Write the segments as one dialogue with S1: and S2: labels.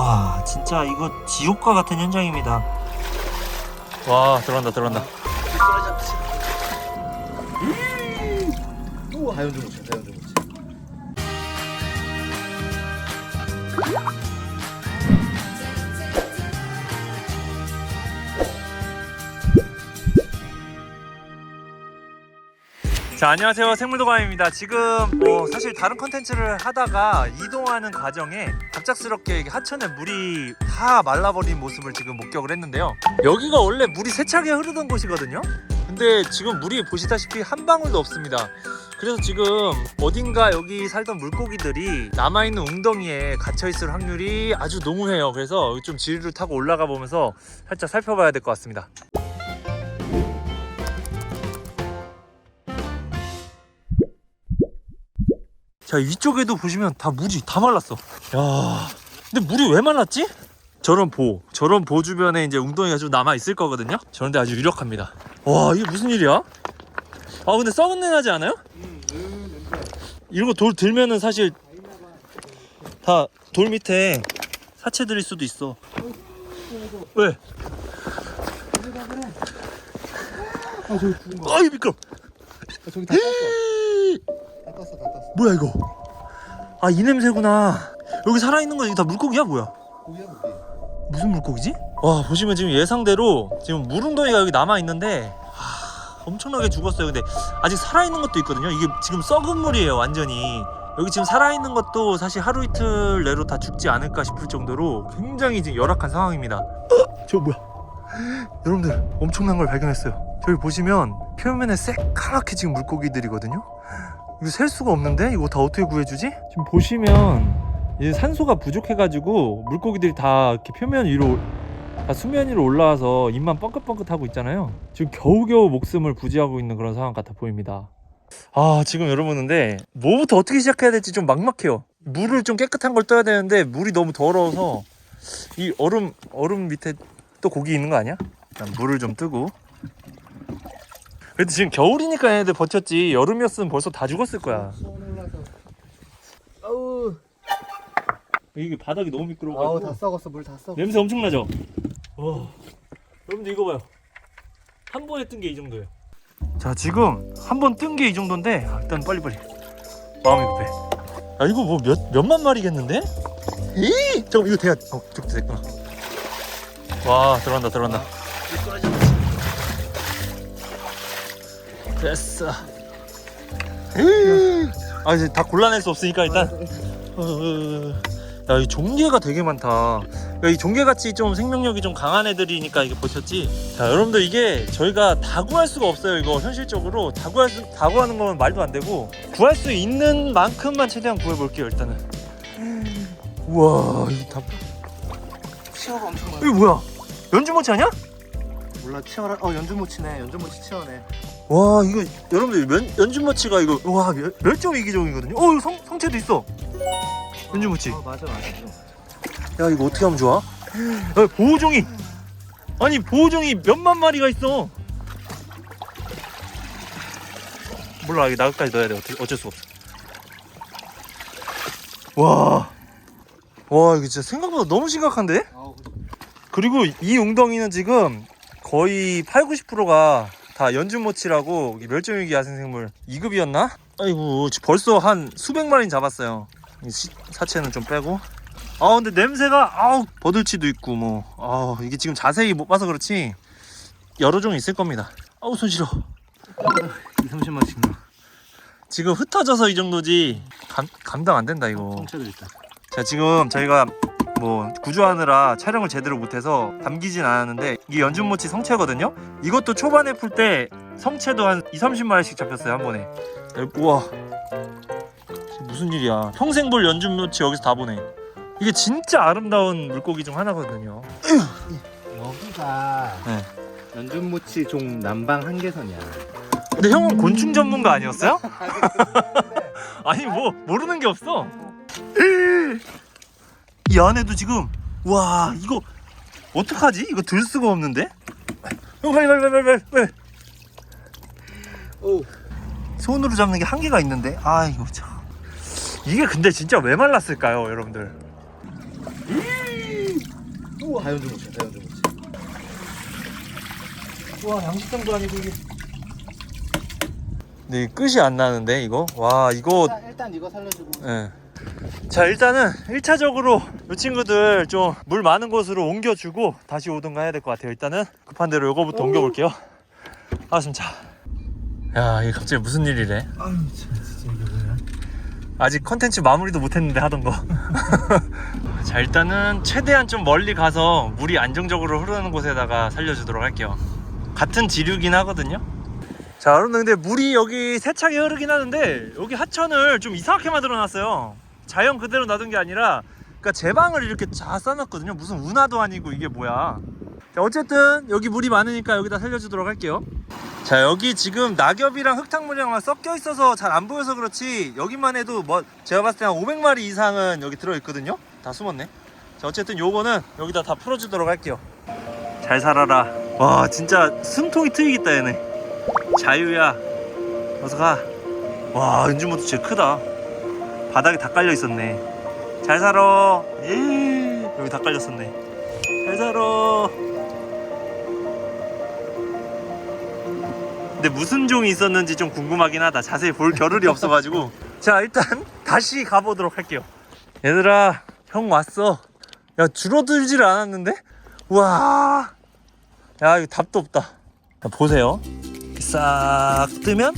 S1: 와 진짜 이거 지옥과 같은 현장입니다. 와 들어간다 들어간다.
S2: 자연주 무치, 자연주 무치.
S1: 자 안녕하세요. 생물도감입니다. 지금 뭐 사실 다른 컨텐츠를 하다가 이동하는 과정에 갑작스럽게 하천에 물이 다 말라버린 모습을 지금 목격을 했는데요. 여기가 원래 물이 세차게 흐르던 곳이거든요. 근데 지금 물이 보시다시피 한 방울도 없습니다. 그래서 지금 어딘가 여기 살던 물고기들이 남아있는 웅덩이에 갇혀있을 확률이 아주 농후해요. 그래서 좀 지리를 타고 올라가 보면서 살짝 살펴봐야 될 것 같습니다 자 위쪽에도 보시면 다 물이 다 말랐어 야 근데 물이 왜 말랐지? 저런 보 저런 보 주변에 이제 웅덩이가 좀 남아 있을 거거든요 저런데 아주 유력합니다 와 이게 무슨 일이야? 아 근데 썩은 내 나지 않아요? 이런 거돌 들면은 사실 다 돌 밑에 사체 들일 수도 있어 왜?
S2: 아, 저기 죽은 거.
S1: 아이 미끄러
S2: 아, 저기 다 땄어.
S1: 뭐야 이거 아 이 냄새구나 여기 살아있는 거 이거 다 물고기야 뭐야
S2: 고기야, 고기.
S1: 무슨 물고기지? 와 보시면 지금 예상대로 지금 물웅덩이가 여기 남아 있는데 엄청나게 죽었어요. 근데 아직 살아 있는 것도 있거든요. 이게 지금 썩은 물이에요, 완전히. 여기 지금 살아 있는 것도 사실 하루 이틀 내로 다 죽지 않을까 싶을 정도로 굉장히 지금 열악한 상황입니다. 어? 저 뭐야? 여러분들 엄청난 걸 발견했어요. 저기 보시면 표면에 새카맣게 지금 물고기들이거든요. 이거 셀 수가 없는데 이거 다 어떻게 구해주지? 지금 보시면 이제 산소가 부족해가지고 물고기들이 다 이렇게 표면 위로 다 수면 위로 올라와서 입만 뻥긋뻥긋하고 있잖아요. 지금 겨우겨우 목숨을 부지하고 있는 그런 상황 같아 보입니다. 아 지금 여러분 근데 뭐부터 어떻게 시작해야 될지 좀 막막해요. 물을 좀 깨끗한 걸 떠야 되는데 물이 너무 더러워서 이 얼음 얼음 밑에 또 고기 있는 거 아니야? 일단 물을 좀 뜨고. 그래도 지금 겨울이니까 얘네들 버텼지 여름이었으면 벌써 다 죽었을 거야.
S2: 아우,
S1: 이게 바닥이 너무 미끄러워.
S2: 아우, 다 썩었어, 물 다 썩어.
S1: 냄새 엄청나죠? 와. 여러분들 이거 봐요. 한 번에 뜬 게 이 정도예요. 자, 지금 한 번 뜬 게 이 정도인데 아, 일단 빨리빨리. 마음이 급해. 야, 이거 뭐 몇 몇만 마리겠는데? 이! 잠깐 이거 돼야 어, 됐구나. 와, 들어간다. 들어간다. 됐어. 아, 이제 다 골라낼 수 없으니까 일단. 야, 이 종개가 되게 많다. 야, 이 종개같이 좀 생명력이 좀 강한 애들이니까 이게 보셨지? 자, 여러분들 이게 저희가 다 구할 수가 없어요. 이거 현실적으로 다 구할 수, 다 구하는 건 말도 안 되고 구할 수 있는 만큼만 최대한 구해볼게요. 일단은. 우와, 이거 다
S2: 치어가 엄청 많아.
S1: 이거 뭐야? 연주모치 아니야?
S2: 몰라, 치어라. 어, 연주모치네. 연주모치 치어네.
S1: 와, 이거 여러분들 면, 연주모치가 이거 와 멸- 멸종 위기종이거든요. 어, 이거 성 성체도 있어. 연주모치.
S2: 어, 맞아, 맞아.
S1: 야 이거 어떻게 하면 좋아? 야, 보호종이 아니 보호종이 몇만 마리가 있어 몰라 이게 나까지 넣어야 돼 어쩔, 어쩔 수가 없어 와. 와 이거 진짜 생각보다 너무 심각한데? 그리고 이 웅덩이는 지금 거의 8, 90%가 다 연준모치라고 멸종위기 야생생물 2급이었나? 아이고 벌써 한 수백 마리는 잡았어요. 사체는 좀 빼고. 아 근데 냄새가 아우 버들치도 있고 뭐아 이게 지금 자세히 못 봐서 그렇지. 여러 종 있을 겁니다. 아우 손 싫어.
S2: 2, 30만씩 나.
S1: 지금 흩어져서 이 정도지. 감, 감당 안 된다 이거. 자 지금 저희가 뭐 구조하느라 촬영을 제대로 못해서 담기진 않았는데 이게 연준모치 성체거든요? 이것도 초반에 풀 때 성체도 한 2, 30마리씩 잡혔어요 한 번에 우와. 무슨 일이야. 평생 볼 연준모치 여기서 다 보네. 이게 진짜 아름다운 물고기 중 하나거든요.
S2: 여기가
S1: 네.
S2: 연준모치 종 남방 한계선이야.
S1: 근데 형은 곤충 전문가 아니었어요? 아니 뭐 모르는 게 없어 이 안에도 지금 와 이거 어떡하지? 이거 들 수가 없는데? 형 빨리 빨리 빨리 빨리 빨리
S2: 오,
S1: 손으로 잡는 게 한계가 있는데 아 이거 참 이게 근데 진짜 왜 말랐을까요 여러분들 우와.
S2: 다 연중 못치 다 연중 못치
S1: 와 양식장도 아니고 이게 네 끝이 안 나는데 이거 와 이거
S2: 일단, 일단 이거 살려주고
S1: 예. 자 일단은 1차적으로 이 친구들 좀 물 많은 곳으로 옮겨주고 다시 오든가 해야 될 것 같아요 일단은 급한 대로 요거부터 옮겨볼게요 아 진짜 야 이게 갑자기 무슨 일이래
S2: 아유 참 진짜 이게 뭐야
S1: 아직 컨텐츠 마무리도 못했는데 하던 거. 자 일단은 최대한 좀 멀리 가서 물이 안정적으로 흐르는 곳에다가 살려주도록 할게요. 같은 지류긴 하거든요. 자 여러분들 근데 물이 여기 세차게 흐르긴 하는데 여기 하천을 좀 이상하게 만들어 놨어요. 자연 그대로 놔둔 게 아니라 그러니까 제방을 이렇게 다 쌓아놨거든요. 무슨 운하도 아니고 이게 뭐야. 자 어쨌든 여기 물이 많으니까 여기다 살려주도록 할게요. 자 여기 지금 낙엽이랑 흙탕물이랑 섞여 있어서 잘 안 보여서 그렇지 여기만 해도 뭐 제가 봤을 때 한 500마리 이상은 여기 들어있거든요. 다 숨었네. 자 어쨌든 요거는 여기다 다 풀어주도록 할게요. 잘 살아라. 와 진짜 숨통이 트이겠다 얘네. 자유야. 어서 가와 은주모도 진짜 크다 바닥에 다 깔려 있었네 잘 살아 예 여기 다 깔렸었네 잘 살아 근데 무슨 종이 있었는지 좀 궁금하긴 하다. 자세히 볼 겨를이 없어가지고. 자, 일단 다시 가보도록 할게요. 얘들아, 형 왔어. 야, 줄어들질 않았는데? 우와. 야, 이거 답도 없다. 자, 보세요. 싹 뜨면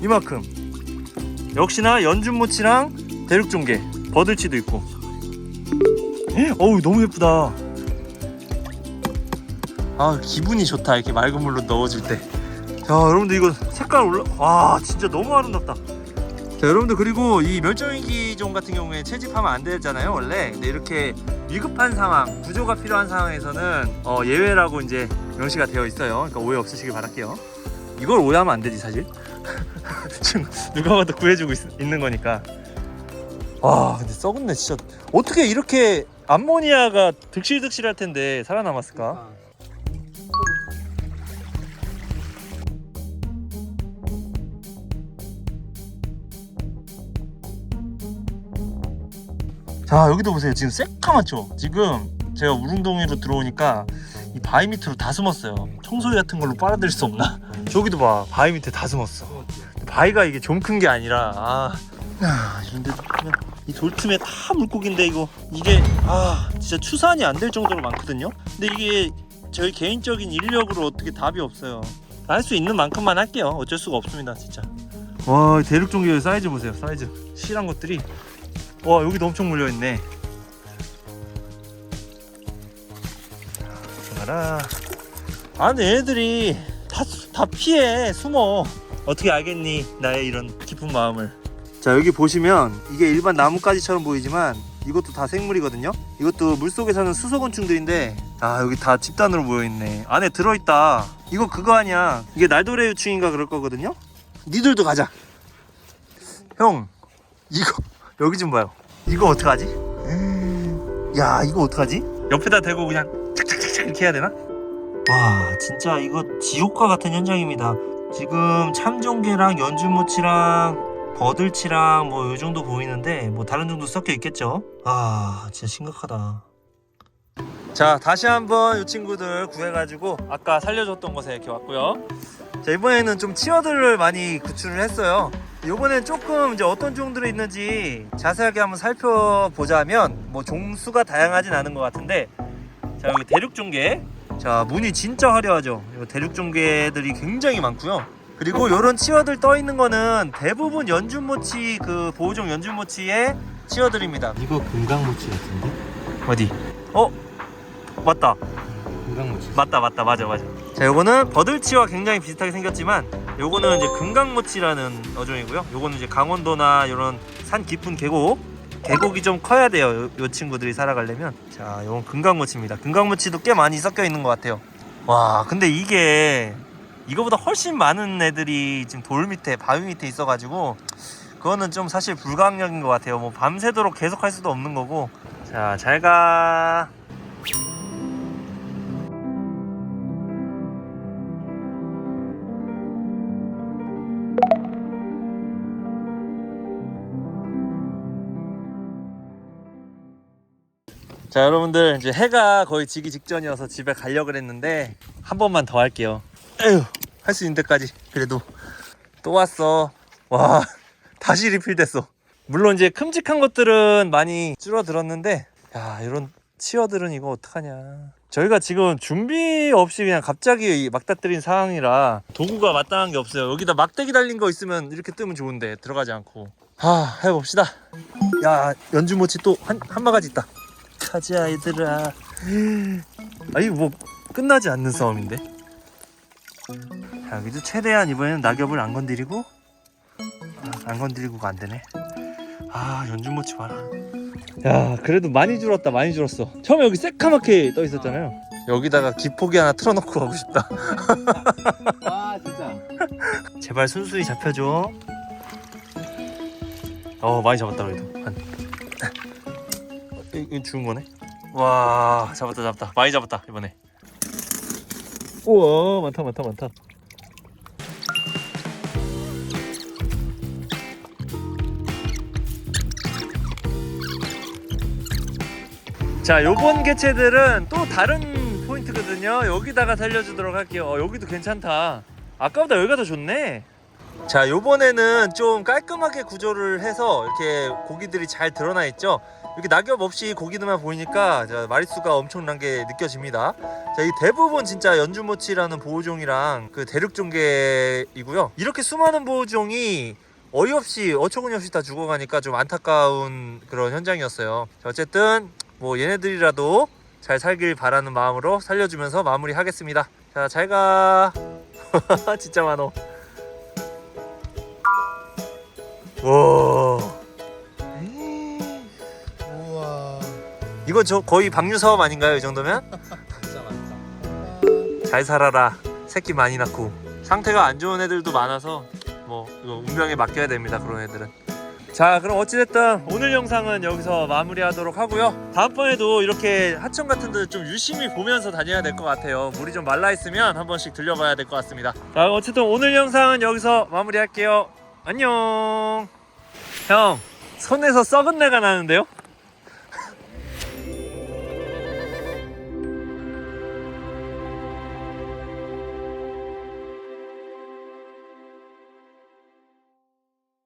S1: 이만큼. 역시나 연준모치랑 대륙종개, 버들치도 있고. 헉, 어우, 너무 예쁘다. 아, 기분이 좋다. 이렇게 맑은 물로 넣어줄 때. 자 여러분들 이거 색깔 올라 와 진짜 너무 아름답다 자 여러분들 그리고 이 멸종위기종 같은 경우에 채집하면 안 되잖아요 원래 근데 이렇게 위급한 상황 구조가 필요한 상황에서는 어, 예외라고 이제 명시가 되어 있어요 그러니까 오해 없으시길 바랄게요 이걸 오해하면 안 되지 사실 지금 누가 봐도 구해주고 있, 있는 거니까. 와 근데 썩었네 진짜. 어떻게 이렇게 암모니아가 득실득실할 텐데 살아남았을까?
S2: 아,
S1: 자 여기도 보세요. 지금 새까맣죠? 지금 제가 우릉동이로 들어오니까 이 바위 밑으로 다 숨었어요. 청소기 같은 걸로 빨아들일 수 없나? 저기도 봐. 바위 밑에 다 숨었어. 바위가 이게 좀 큰 게 아니라. 아. 야, 이런데 그냥 이 돌틈에 다 물고기인데 이거. 이게 아 진짜 추산이 안 될 정도로 많거든요? 근데 이게 저희 개인적인 인력으로 어떻게 답이 없어요. 할 수 있는 만큼만 할게요. 어쩔 수가 없습니다 진짜. 와 대륙종교 사이즈 보세요 사이즈. 실한 것들이. 와 여기도 엄청 물려있네. 가라. 아 근데 얘네들이 다, 피해 숨어 어떻게 알겠니 나의 이런 깊은 마음을 자 여기 보시면 이게 일반 나뭇가지처럼 보이지만 이것도 다 생물이거든요 이것도 물속에 사는 수소곤충들인데 아 여기 다 집단으로 모여있네 안에 들어있다 이거 그거 아니야 이게 날도래 유충인가 그럴 거거든요 니들도 가자 형 이거 여기 좀 봐요. 이거 어떡하지? 야 이거 어떡하지? 옆에다 대고 그냥 착착착착 이렇게 해야 되나? 와 진짜 이거 지옥과 같은 현장입니다. 지금 참종개랑 연주모치랑 버들치랑 뭐이 정도 보이는데 뭐 다른 정도 섞여 있겠죠? 아 진짜 심각하다. 자 다시 한번 이 친구들 구해가지고 아까 살려줬던 곳에 이렇게 왔고요. 자 이번에는 좀 치어들을 많이 구출을 했어요. 이번엔 조금 이제 어떤 종들이 있는지 자세하게 한번 살펴보자면 뭐 종수가 다양하진 않은 것 같은데 자 여기 대륙종개 자 문이 진짜 화려하죠. 이 대륙종개들이 굉장히 많고요. 그리고 이런 치어들 떠 있는 거는 대부분 연준모치 그 보호종 연준모치의 치어들입니다.
S2: 이거 금강모치 같은데?
S1: 어디? 어? 맞다.
S2: 금강모치.
S1: 맞다 맞다. 맞아 맞아. 자 요거는 버들치와 굉장히 비슷하게 생겼지만 요거는 이제 금강모치라는 어종이고요. 요거는 이제 강원도나 이런 산 깊은 계곡 계곡이 좀 커야 돼요. 요, 요 친구들이 살아가려면. 자 요건 금강모치입니다. 금강모치도 꽤 많이 섞여 있는 것 같아요. 와 근데 이게 이거보다 훨씬 많은 애들이 지금 돌 밑에 바위 밑에 있어 가지고 그거는 좀 사실 불가항력인 것 같아요. 뭐 밤새도록 계속 할 수도 없는 거고. 자 잘가 자 여러분들 이제 해가 거의 지기 직전이어서 집에 가려고 했는데 한 번만 더 할게요. 에휴 할 수 있는 데까지 그래도. 또 왔어. 와 다시 리필 됐어. 물론 이제 큼직한 것들은 많이 줄어들었는데 야 이런 치어들은 이거 어떡하냐. 저희가 지금 준비 없이 그냥 갑자기 막다뜨린 상황이라 도구가 마땅한 게 없어요. 여기다 막대기 달린 거 있으면 이렇게 뜨면 좋은데 들어가지 않고. 하 해봅시다. 야 연주모치 또 한 한 바가지 있다 가자 얘들아. 아니 뭐 끝나지 않는 싸움인데? 자 여기도 최대한 이번에는 낙엽을 안 건드리고 아, 안 건드리고가 안 되네. 아 연주모치 봐라. 야 그래도 많이 줄었다 많이 줄었어. 처음에 여기 새까맣게 떠 있었잖아요. 여기다가 기포기 하나 틀어놓고 가고 싶다.
S2: 아 진짜.
S1: 제발 순순히 잡혀줘. 어 많이 잡았다 그래도. 한 이- 이거 죽은 거네? 와 잡았다 잡았다. 많이 잡았다 이번에. 우와 많다 많다 많다. 자 요번 개체들은 또 다른 포인트거든요. 여기다가 살려주도록 할게요. 어, 여기도 괜찮다. 아까보다 여기가 더 좋네 자 요번에는 좀 깔끔하게 구조를 해서 이렇게 고기들이 잘 드러나 있죠? 이렇게 낙엽 없이 고기들만 보이니까 자, 마리수가 엄청난 게 느껴집니다. 자 이 대부분 진짜 연주모치라는 보호종이랑 그 대륙종개이고요. 이렇게 수많은 보호종이 어이없이 어처구니 없이 다 죽어가니까 좀 안타까운 그런 현장이었어요. 자, 어쨌든 뭐 얘네들이라도 잘 살길 바라는 마음으로 살려주면서 마무리 하겠습니다. 자 잘가. 진짜 많어 와.
S2: 우와.
S1: 이거 저 거의 방류 사업 아닌가요 이 정도면?
S2: 진짜 많다.
S1: 잘 살아라. 새끼 많이 낳고. 상태가 안 좋은 애들도 많아서 뭐 이거 운명에 맡겨야 됩니다 그런 애들은. 자 그럼 어찌됐든 오늘 영상은 여기서 마무리하도록 하고요. 다음번에도 이렇게 하천 같은 데 좀 유심히 보면서 다녀야 될 것 같아요. 물이 좀 말라 있으면 한 번씩 들려봐야 될 것 같습니다. 자 어쨌든 오늘 영상은 여기서 마무리할게요 안녕 형 손에서 썩은 내가 나는데요?